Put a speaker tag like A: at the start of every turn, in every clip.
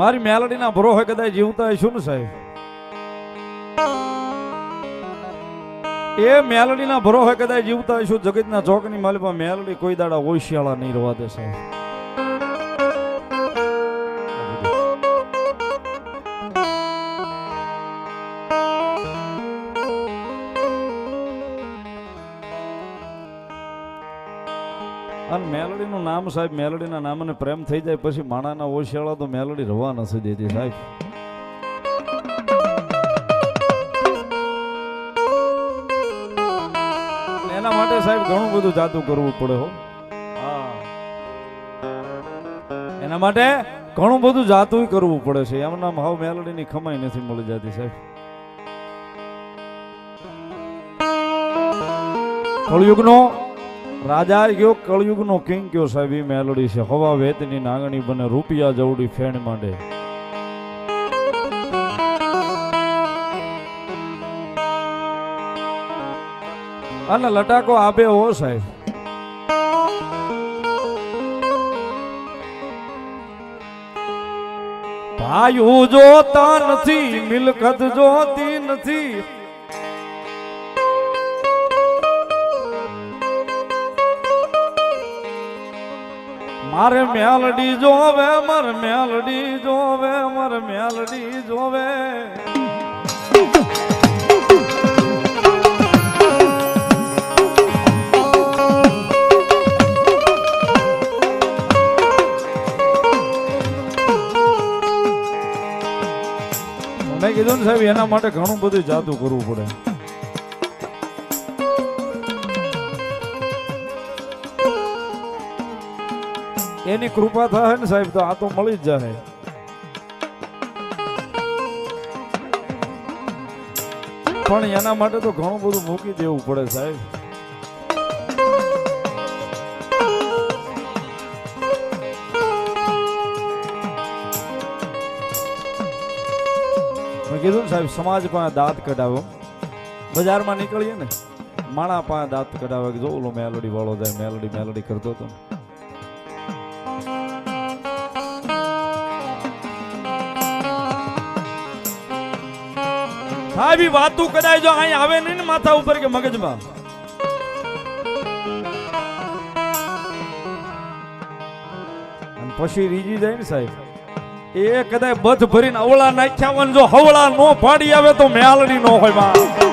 A: મારી મેલડીના ભરો હોય કદાચ જીવતા હશું ને સાહેબ? એ મેલડીના ભરો હોય કદાચ જીવતા હશું જગતના ચોકની માલિકા મેલડી કોઈ દાડા ઓશિયાળા નહીં રવા દે સાહેબ. નામ સાહેબ, મેલડીના નામને પ્રેમ થઈ જાય, પછી માણાના ઓશિયાળા તો મેલડી રવા નથી દેતી સાહેબ. એના માટે સાહેબ ઘણું બધું જાતું કરવું પડે હો. એના માટે ઘણું બધું જાતું કરવું પડે છે. એમના હાવ મેલડીની ખમાઈ નથી મળી જતી સાહેબ. કળયુગનો રાજા ગયો કળયુગનો કિંગ કયો સાહેબ? મેલડી છે. હવા વેતની નાગણી બને રૂપિયા જવડી ફેણ માંડે. અને લટાકો આપે હો સાહેબ. ભાઈઓ જોતા નથી, મિલકત જોતી નથી. મારે મેલડી જોવે, મારે મેલડી જોવે, મારે મેલડી જોવે. મેં કીધું ને સાહેબ, એના માટે ઘણું બધું જાદુ કરવું પડે. એની કૃપા થાય ને સાહેબ, તો આ તો મળી જ જાય પણ એના માટે તો ઘણું બધું મૂકી દેવું પડે સાહેબ. મેં કીધું ને સાહેબ, સમાજ પાસે દાંત કઢાવો. બજારમાં નીકળીએ ને, માણા પાસે દાંત કઢાવે જો ઓલો મેલડી વાળો જાય, મેલડી મેલડી કરતો હતો. સાહેબ વાતો કદાચ જો અહીં આવે નહીં ને માથા ઉપર કે મગજમાં. પછી રીજી જાય ને સાહેબ. એ કદાચ બધ ભરીને અવળા નાખ્યા જો હવળા નો પાડી આવે તો મેલડી નો હોયમાં.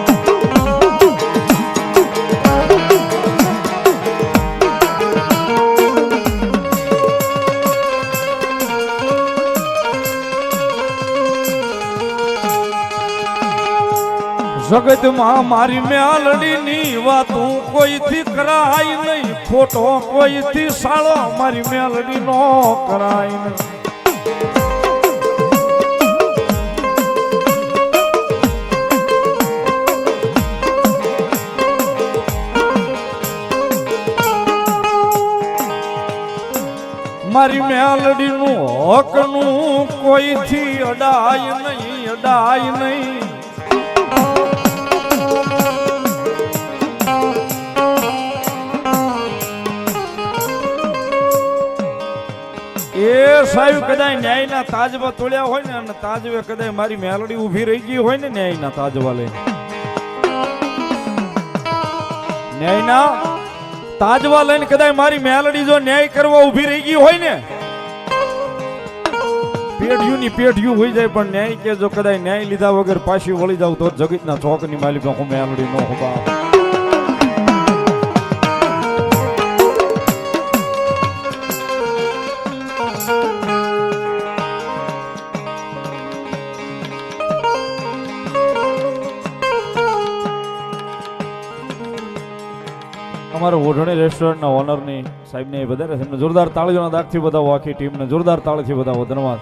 A: જગતમાં મારી મેલડીની કોઈ કોઈથી કરાય નહીં. ખોટો કોઈથી સાળો મારી મેલડી નો કરાય નહીં. મારી મેલડીનું હકનું કોઈથી અડાય નહીં અડાય નહીં. સાહેબ કદાચ ન્યાયના તાજવા તોડ્યા હોય ને અને તાજવે કદાય મારી મેલડી ઊભી રહી ગઈ હોય ને ન્યાયના તાજવા લઈને. ન્યાયના તાજવા લઈને કદાય મારી મેલડી જો ન્યાય કરવા ઊભી રહી ગઈ હોય ને પેઢિયું ની પેઢિયું હોઈ જાય પણ ન્યાય કે જો કદાચ ન્યાય લીધા વગર પાછી વળી જાવ તો જગતના ચોકની માલિક હું મેલડી નો હોબા અમારા ઓઢણી રેસ્ટોરન્ટના ઓનરની સાહેબને વધારે એમને જોરદાર તાળીઓના દાગથી બતાવો આખી ટીમને. જોરદાર તાળીથી બતાવો. ધન્યવાદ.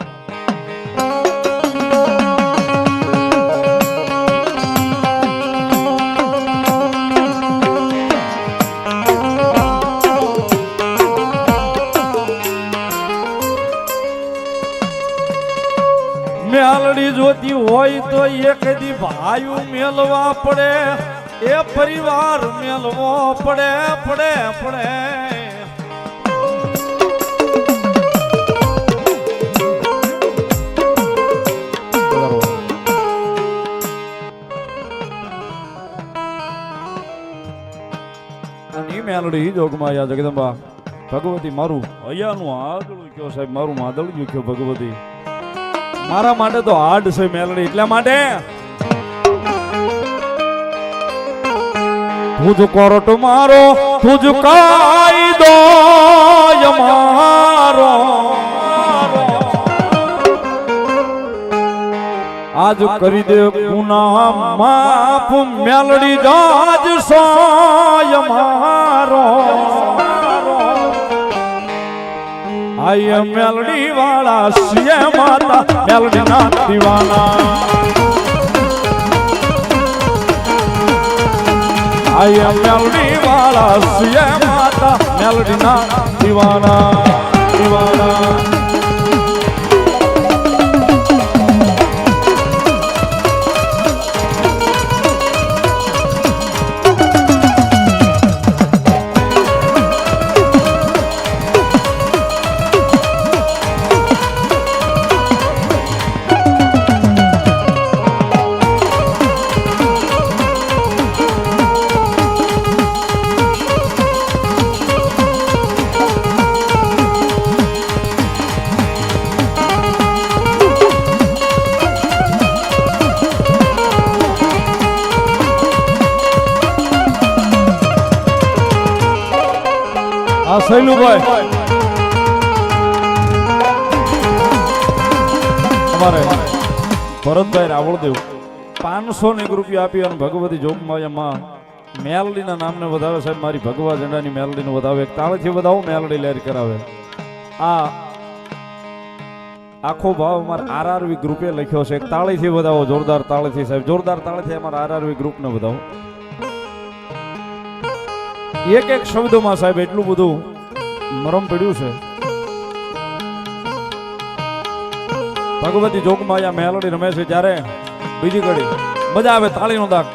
A: મેલડી જોતી હોય તો એક દી ભાયું મેલવા પડે. એ પરિવાર મેલવો પડે પડે પડે. મેલડી જોગમાં યા જગદંબા ભગવતી મારું અહીંયાનું આદળું કયો સાહેબ, મારું માદળું કયો ભગવતી? મારા માટે તો હાર્ડ છે મેલડી, એટલા માટે? તુજ કોરટ મારો, તુજ કાયદો મારો આજ કરી દે ગુના માફ, મેલડી જાજ સોય મારો. આય મેલડી વાળા સિયે માતા મેલડી ના દીવાના. આય મેલડી વાળા સિય માતા મેલડી ના દીવાના દીવાના. આ શૈલુભાઈ અમારે ભરતભાઈ રાવળદેવ પાંચસો ને એક રૂપિયા આપી અને ભગવતી જોગમાયામાં મેલડીના નામને વધાવે સાહેબ મારી ભગવા ઝંડાની મેલડીને વધાવે એક તાળેથી વધાવો મેલડી લહેર કરાવે. આ આખો ભાવ અમારા આરઆરવી ગ્રુપે લખ્યો છે. તાળીથી વધાવો જોરદાર તાળીથી. સાહેબ જોરદાર તાળીથી અમારા આરઆરવી ગ્રુપને વધાવો. એક એક શબ્દમાં સાહેબ એટલું બધું મરમ પડ્યું છે. ભગવતી જોગમાં આ મેલોડી રમે છે જ્યારે બીજી ઘડી મજા આવે તાળીનો દાગ.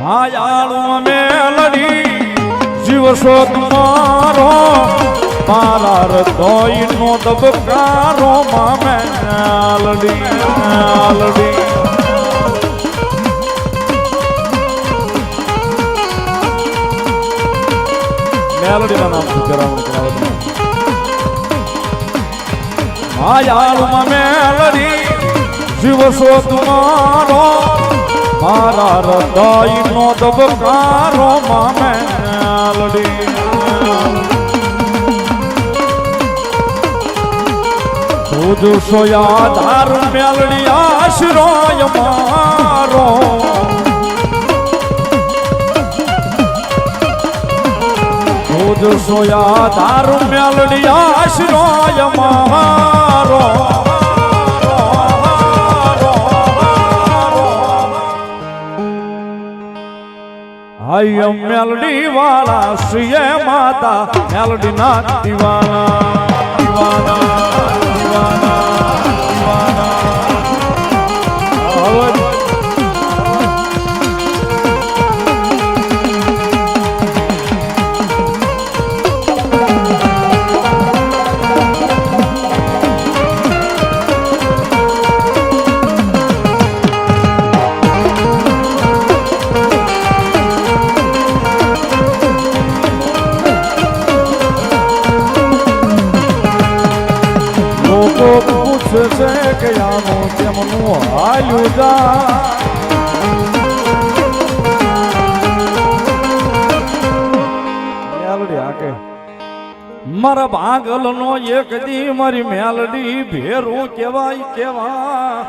A: મારો દબકારો માં મેલડી મેલડી. મેલડીના નામથી કરાવણી કરાવે માયાળુમાં મેલડી જીવ શોધ મારો હૃદયનો દબકારો માં મેલડી તું સોયા ધાર મેલડી આશરોય મારો તું સોયા ધાર મેલડી આશરોય મારો. હાય મેલડી વાળા શ્રીય માતા મેલડી ના દીવાના દીવાના. મારા ભાગલ નો એક દી મારી મેલડી ભેરું કેવાય કેવા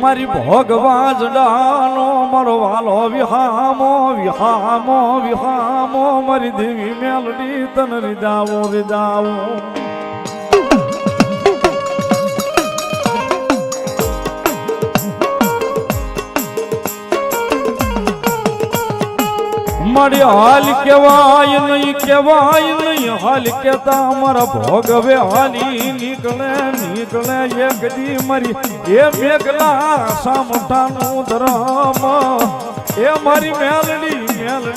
A: મારી ભોગવાજ ડાનો મારો વાલો વિહામો વિહામો વિહામો, મારી દેવી મેલડી તન રીદાવો રીદાવો મારી હાલ કેવાય નહીં કેવાય નહીં. હાલ કેતા અમારા ભોગવે હાલી નીકળે નીકળે. એક દી મારી, એ મેઘલા સામઠાનું ધરમ. એ મારી મેલડી મેલડી